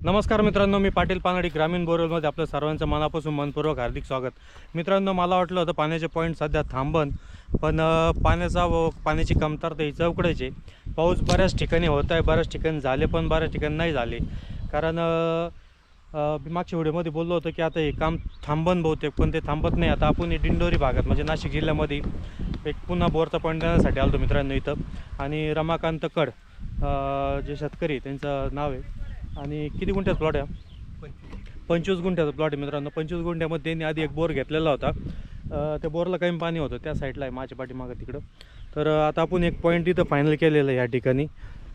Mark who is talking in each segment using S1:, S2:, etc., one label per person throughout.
S1: नमस्कार मित्रांनो मी पाटील पानाडी ग्रामीण बोरवेलमध्ये आपलं सर्वांचं मनापासून मनपूर्वक हार्दिक स्वागत. मित्रांनो मला वाटलं होतं पाण्याचे पॉईंट सध्या थांबन पण पाण्याचा व पाण्याची कमतरता ही चौकडेच पाऊस बऱ्याच ठिकाणी होत आहे बऱ्याच ठिकाणी झाले पण बऱ्याच ठिकाणी नाही झाले. कारण मी मागच्या व्हिडिओमध्ये बोललो होतो की आता हे काम थांबन बहुतेक पण ते थांबत नाही. आता आपण डिंडोरी दिंडोरी भागात म्हणजे नाशिक जिल्ह्यामध्ये एक पुन्हा बोरचा पॉईंट देण्यासाठी आलो मित्रांनो इथं. आणि रमाकांत कड जे शेतकरी त्यांचं नाव आहे. आणि किती गुंठ्याचा प्लॉट आहे? पंचवीस गुंठ्याचा प्लॉट आहे मित्रांनो. पंचवीस गुंठ्यामध्ये त्यांनी आधी एक बोर घेतलेला होता. त्या बोरला काही पाणी होतं. त्या साईडला आहे माझ्या पाठीमागं तिकडं. तर आता आपण एक पॉईंट इथं फायनल केलेलं आहे या ठिकाणी.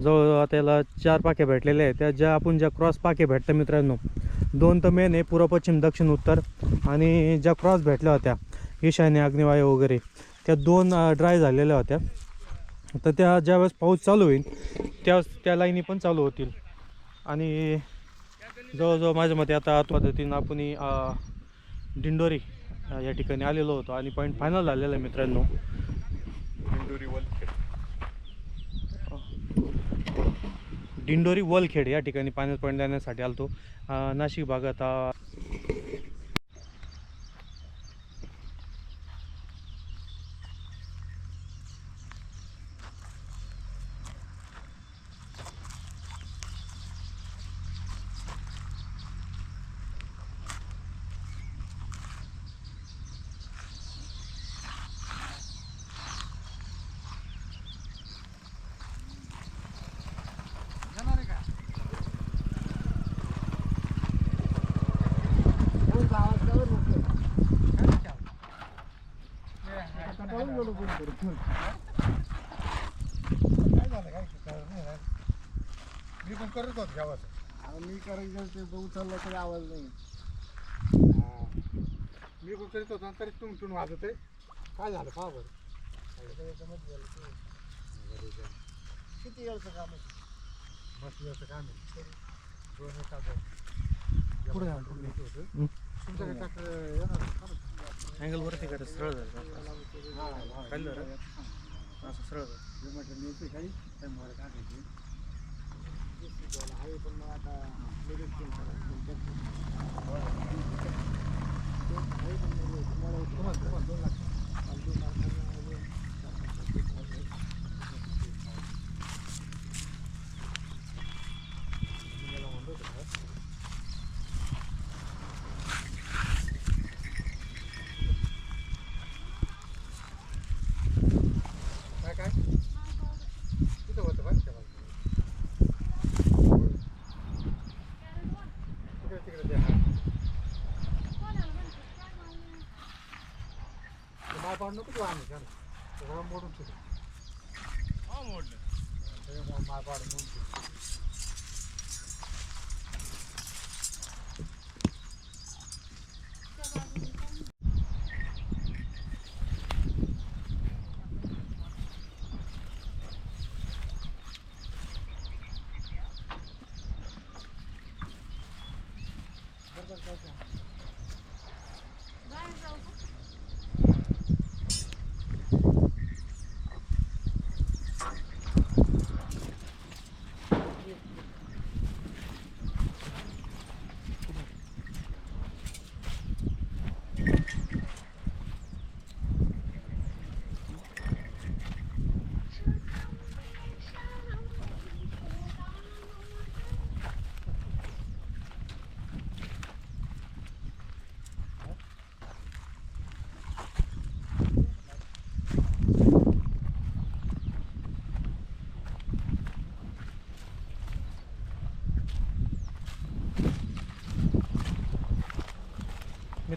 S1: जवळ त्याला चार पाक्या भेटलेले आहेत. त्या ज्या आपण ज्या क्रॉस पाके भेटतात मित्रांनो दोन तर मेन आहे पूर्व पश्चिम दक्षिण उत्तर. आणि ज्या क्रॉस भेटल्या होत्या ईशान्य अग्निवायू वगैरे त्या दोन ड्राय झालेल्या होत्या. तर त्या ज्यावेळेस पाऊस चालू होईल त्यावेळेस त्या लाईनी पण चालू होतील. आणि जवळजवळ माझ्या मते आता पद्धतीनं आपण दिंडोरी अ, या ठिकाणी आलेलो होतो आणि पॉईंट फायनल झालेला आहे मित्रांनो. दिंडोरी वलखेड. या ठिकाणी पाण्यात पॉईंट देण्यासाठी आलतो नाशिक भागात अ,
S2: मी पण करत होतो गावाचं
S3: अहो, मी करायचं? ते उचललं तरी आवाज नाही.
S2: मी पण करीत होतो तरी तुम टून वाजत आहे काय झालं पहा बरं
S3: किती वेळचं काम आहे
S2: मस्त याचं काम आहे दोन एक तास
S1: पुढे जा,
S2: पुढे. तुमच्याकडे ट्रॅक्टर येणार? का ना?
S1: अँगल वरती करा सरळ जायचं
S2: हा, हा.
S1: खाली जरा. असं सरळ जायचं.
S3: हे म्हटलं मी येते काही काही मोहर टाकायची आहे पण मग आता लगेच फोन करा. ते आहे पण मग तुम्हाला
S2: तुम्हाला तुम्हाला दोन लाख
S3: फालतू माणसांना अजून
S2: तुम्हाला म्हणलं होतं का? काय काय तिथं होतं बरं त्या बाजूला. तिकडे तिकडे ते हा. ते माय पाडू नको तू आम्ही मोडून ठेवू. सगळं माय पाडून मोडून ठेवू.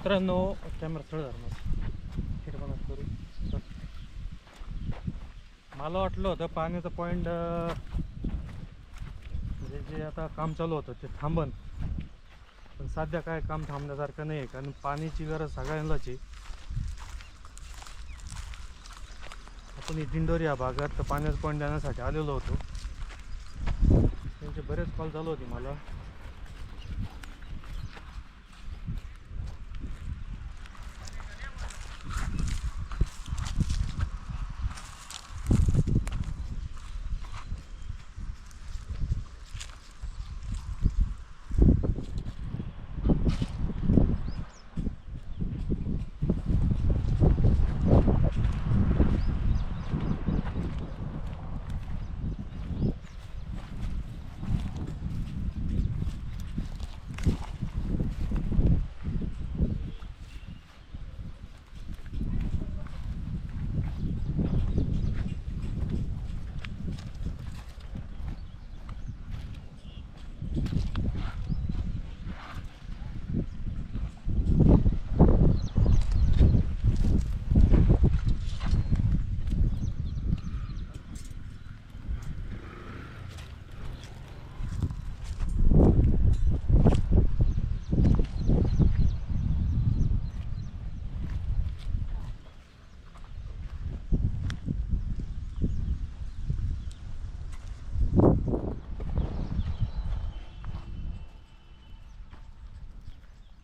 S1: मित्रांनो कॅमेरा सरळ धरणार हिरवणा करू. मला वाटलं होतं पाण्याचं पॉईंट म्हणजे जे आता काम चालू होतं ते थांबन. पण सध्या काय काम थांबण्यासारखं नाही आहे कारण पाण्याची गरज सगळ्यांनाच आहे. आपण दिंडोरी या भागात पाण्याचं पॉईंट देण्यासाठी आलेलो होतो. त्यांचे बरेच कॉल चालू होते मला.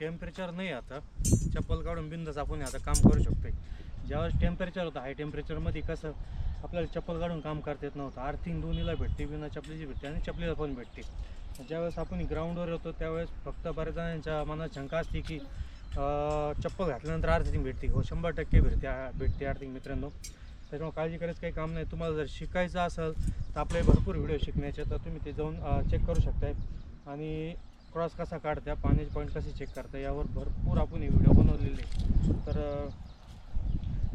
S1: टेम्परेचर नाही आता. चप्पल काढून बिंदच आपण आता काम करू शकतोय. ज्यावेळेस टेम्परेचर होतं हाय टेम्परेचरमध्ये कसं आपल्याला चप्पल काढून काम करता येत नव्हतं. आर्थिंग दोन्हीला भेटते बिना चपलीची भेटते आणि चपलीला पण भेटते. ज्यावेळेस आपण ग्राउंडवर येतो त्यावेळेस फक्त बऱ्याच जणांच्या मनात शंका असते की चप्पल घातल्यानंतर आर्थिंग भेटते. हो शंभर टक्के भेटते भेटते आर्थिंग मित्रांनो. त्याच्यामुळे काळजी करायचं काही काम नाही. तुम्हाला जर शिकायचं असेल तर आपले भरपूर व्हिडिओ शिकण्याचे तर तुम्ही ते जाऊन चेक करू शकताय. आणि क्रॉस कसा काढत्या पाण्याचे पॉईंट कसे चेक करता यावर भरपूर आपण हे व्हिडिओ बनवलेले तर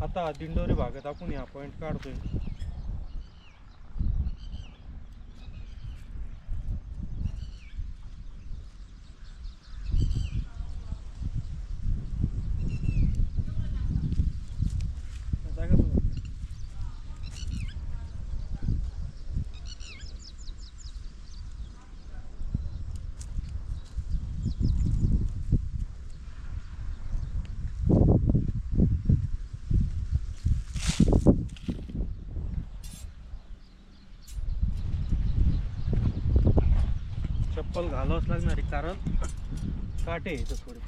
S1: आता दिंडोरी भागात आपण या पॉईंट काढतोय जागा बघा. चप्पल घालावंच लागणार आहे कारण काटे आहे इथं थोडे.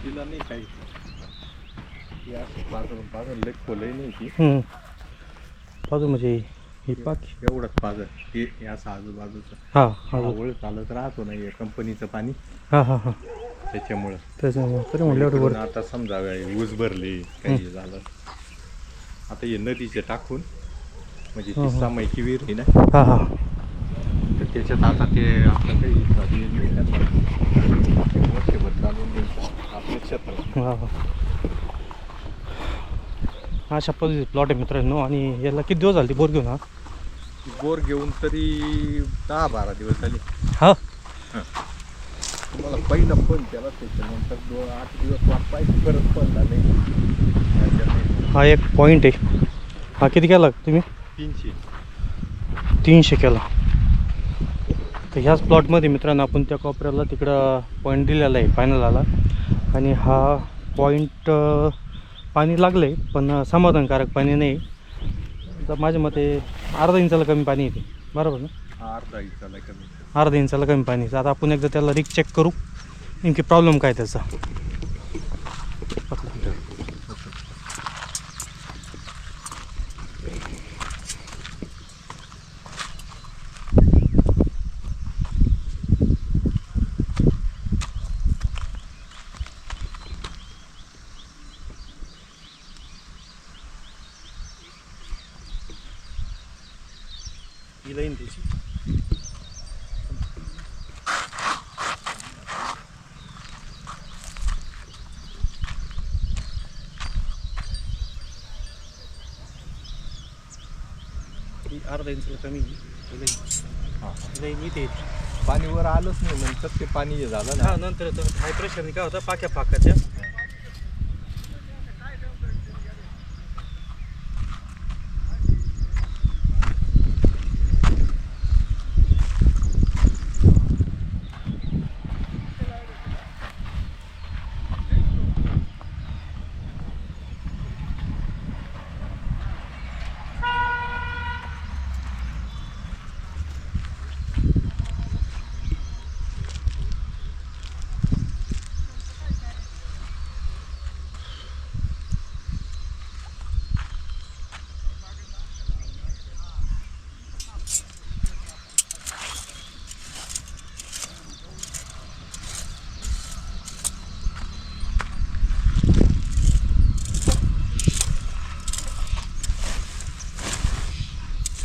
S4: पाणीला नाही काही. पाजर पाजर खोलही नाही ती.
S1: हम्म. बाजू म्हणजे ही पाकी.
S4: एवढंच पाजर हे हे असं आजूबाजूचं.
S1: हा हा.
S4: आवळ चालत राहतो नाही हे कंपनीचं पाणी.
S1: हा हा हा.
S4: त्याच्यामुळं.
S1: त्याच्यामुळे. तरी म्हटलं एवढं
S4: इकडून
S1: वर
S4: आता समजा ऊस भरले काही झालं. आता हे नदीचे टाकून म्हणजे ती. सामायिक विहीर आहे ना.
S1: हा हा.
S4: तर त्याच्यात आता ते आपलं काही चालू. एक वर्षभर चालून द्यायचं
S1: हा. हा अशा पद्धतीचे प्लॉट आहे मित्रांनो आणि याला किती दिवस झाले ते बोर घेऊन हा?
S4: बोर घेऊन तरी दहा बारा दिवस झाले.
S1: हा.
S4: तुम्हाला पहिला फोन केला त्याच्यानंतर दोन आठ दिवस वाट पाहिजे परत नाही. त्याच्यात
S1: हा एक पॉईंट आहे. हा किती केला तुम्ही?
S4: तीनशे.
S1: तीनशे केला. तर ह्याच प्लॉटमध्ये मित्रांनो आपण त्या कोपऱ्याला तिकडं पॉईंट दिलेला आहे फायनल आला. आणि हा पॉईंट पाणी लागलं आहे पण समाधानकारक पाणी नाही. तर माझ्या मते अर्धा इंचाला कमी पाणी येते. बरोबर ना?
S4: अर्धा इंचाला कमी.
S1: अर्धा इंचाला कमी पाणी आता आपण एकदा त्याला रिक चेक करू. नेमकी प्रॉब्लेम काय त्याचा? ही लाईन त्याची अर्धा इंचाला कमी. ही लाईन इथे.
S4: पाणी वर आलंच नाही नंतर ते पाणी हे झालं ना
S1: नंतर हाय प्रेशरने काय होतं पाक्या पाकाच्या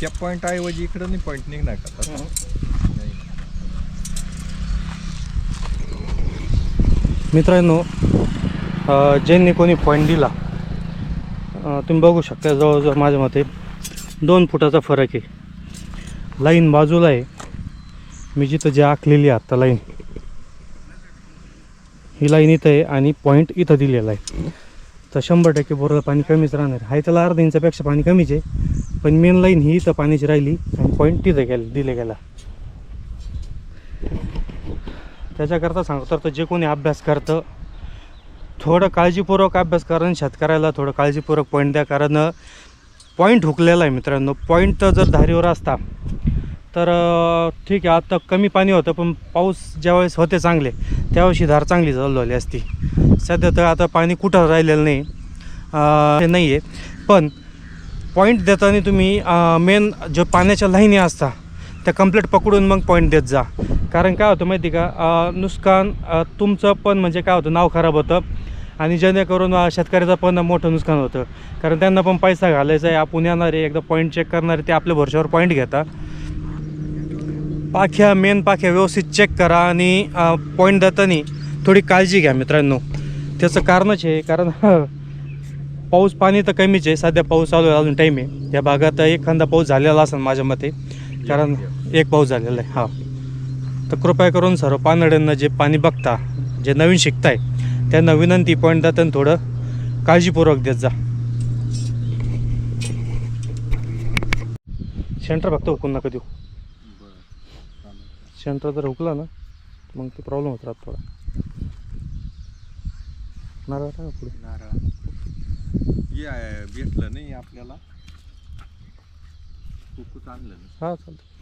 S4: त्या पॉईंट ऐवजी इकडं नाही पॉईंट निघणार का.
S1: मित्रांनो ज्यांनी कोणी पॉईंट दिला तुम्ही बघू शकता जवळजवळ माझ्या मते दोन फुटाचा फरक आहे. लाईन बाजूला आहे. मी जिथं जे आखलेली आहे आत्ता लाईन ही लाईन इथं आहे आणि पॉईंट इथं दिलेला आहे. तर शंभर टक्के बोरला पाणी कमीच राहणार आहे. त्याला अर्धा इंचापेक्षा पाणी कमीच आहे. पण मेन लाईन ही इथं पाण्याची राहिली आणि पॉईंट तिथं गेला दिले गेला. त्याच्याकरता सांगतो तर जे कोणी अभ्यास करतं थोडं काळजीपूर्वक अभ्यास करणं शेतकऱ्याला थोडं काळजीपूर्वक पॉईंट द्या कारण पॉईंट हुकलेला आहे मित्रांनो. पॉईंट जर धारीवर असता तर ठीक आहे आता कमी पाणी होतं पण पाऊस ज्यावेळेस होते चांगले त्यावेळेस ही धार चांगली चालवली असती. सध्या तर आता पाणी कुठं राहिलेलं नाही ते नाही आहे पण पॉईंट देताना तुम्ही मेन जो पाण्याच्या लाईनी असता त्या कंप्लीट पकडून मग पॉईंट देत जा. कारण काय होतं माहिती का नुकसान तुमचं पण म्हणजे काय होतं नाव खराब होतं. आणि जेणेकरून शेतकऱ्याचं पण मोठं नुकसान होतं. कारण त्यांना पण पैसा घालायचा आहे आपण येणारे एकदा पॉईंट चेक करणारे ते आपल्या भरोशावर पॉईंट घेता. पाख्या मेन पाख्या व्यवस्थित चेक करा आणि पॉईंट देताना थोडी काळजी घ्या मित्रांनो. त्याचं कारणच आहे कारण पाऊस पाणी तर कमीच आहे. सध्या पाऊस चालू आहे अजून टाईम आहे. या भागात एखादा पाऊस झालेला असेल माझ्या मते कारण एक पाऊस झालेला आहे हा. तर कृपया करून सर्व पानड्यांना जे पाणी बघता जे नवीन शिकताय त्यांना विनंती पॉईंट त्यांना थोडं काळजीपूर्वक देत जा. सेंटर बघतो हुकून नका देऊ. सेंटर जर हुकला ना मग ते प्रॉब्लेम होत राहत थोडा. नारळ पुढे.
S4: नारळ. भेटलं नाही आपल्याला. कुकूच आणलं नाही.
S1: हा चालतं